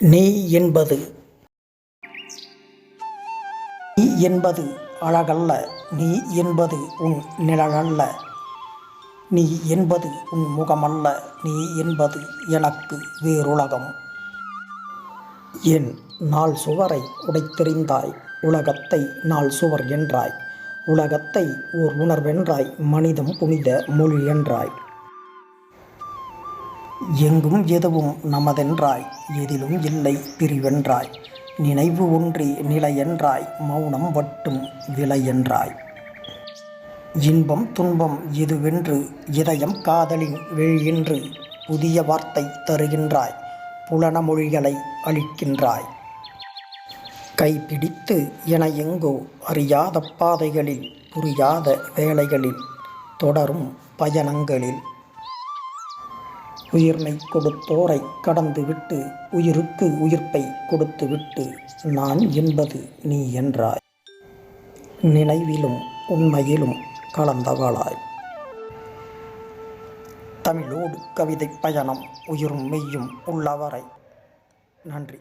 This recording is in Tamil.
நீ என்பது. நீ என்பது அழகல்ல நீ என்பது உன் நிழலல்ல நீ என்பது உன் முகமல்ல நீ என்பது எனக்கு வேறுலகம். என் நாள் சுவரை உடைத்தெறிந்தாய் உலகத்தை நாள் சுவர் என்றாய். உலகத்தை ஓர் உணர்வென்றாய் மனிதம் புனித மொழி என்றாய். எங்கும் எதுவும் நமதென்றாய் எதிலும் இல்லை பிரிவென்றாய். நினைவு ஒன்றி நிலையென்றாய் மௌனம் வட்டும் விலை என்றாய் இன்பம் துன்பம் இதுவென்று இதயம் காதலின் வெளியென்று புதிய வார்த்தை தருகின்றாய் புலன மொழிகளை அளிக்கின்றாய். கைப்பிடித்து என எங்கோ அறியாத பாதைகளில் புரியாத வேலைகளில் தொடரும் பயணங்களில் உயிர்னை கொடுத்தோரை கடந்துவிட்டு உயிருக்கு உயிர்ப்பை கொடுத்துவிட்டு நான் என்பது நீ என்றாய். நினைவிலும் உண்மையிலும் கலந்தவளாய். தமிழோடு கவிதை பயணம் உயிரும் மெய்யும் உள்ளவரை. நன்றி.